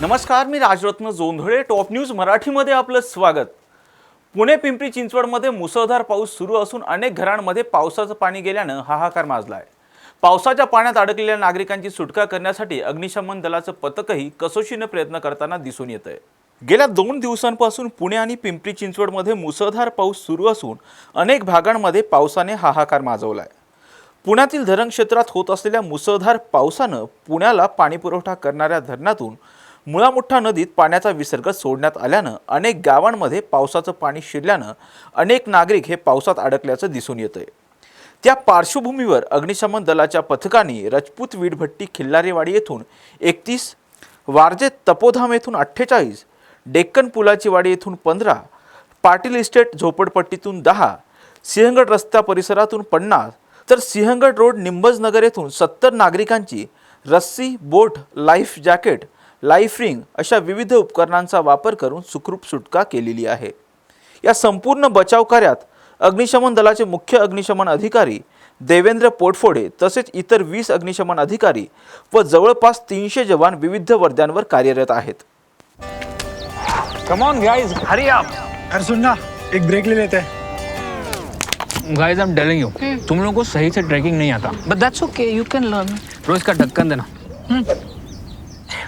नमस्कार मी Rajratna Jondhale top news मराठीमध्ये आपलं स्वागत. पुणे पिंपरी चिंचवडमध्ये मुसळधार पाऊस सुरू असून अनेक घरांमध्ये पावसाचं पाणी गेल्यानं हाहाकार माजला आहे पावसाच्या पाण्यात अडकलेल्या नागरिकांची सुटका करण्यासाठी अग्निशमन दलाचं पथकही कसोशीनं प्रयत्न करताना दिसून येत आहे गेल्या दोन दिवसांपासून पुणे आणि पिंपरी चिंचवडमध्ये मुसळधार पाऊस सुरू असून अनेक भागांमध्ये पावसाने हाहाकार माजवला आहे पुण्यातील धरण क्षेत्रात होत असलेल्या मुसळधार पावसानं पुण्याला पाणीपुरवठा करणाऱ्या धरणातून मुळामुठा नदीत पाण्याचा विसर्ग सोडण्यात आल्यानं अनेक गावांमध्ये पावसाचं पाणी शिरल्यानं अनेक नागरिक हे पावसात अडकल्याचं दिसून येतंय. त्या पार्श्वभूमीवर अग्निशमन दलाच्या पथकाने रजपूत वीटभट्टी खिल्लारेवाडी येथून एकतीस वारजे तपोधाम येथून अठ्ठेचाळीस डेक्कन पुलाची वाडी येथून पंधरा पाटील इस्टेट झोपडपट्टीतून दहा सिंहगड रस्ता परिसरातून पन्नास तर सिंहगड रोड निंबज नगर येथून सत्तर नागरिकांची रस्सी boat life jacket life ring अशा विविध उपकरणांचा वापर करून सुखरूप सुटका केलेली आहे. या संपूर्ण बचाव कार्यात अग्निशमन दलाचे मुख्य अग्निशमन अधिकारी देवेंद्र पोटफोडे तसेच इतर वीस अग्निशमन अधिकारी व जवळपास तीनशे जवान विविध वर्द्यांवर कार्यरत आहेत. Come on guys hurry up अरे सुन ना एक ब्रेक ले लेते. हैं guys I am telling you तुम लोगों को सही से ट्रैकिंग नहीं आता. But that's okay, you can learn. रोज का ढक्कन देना.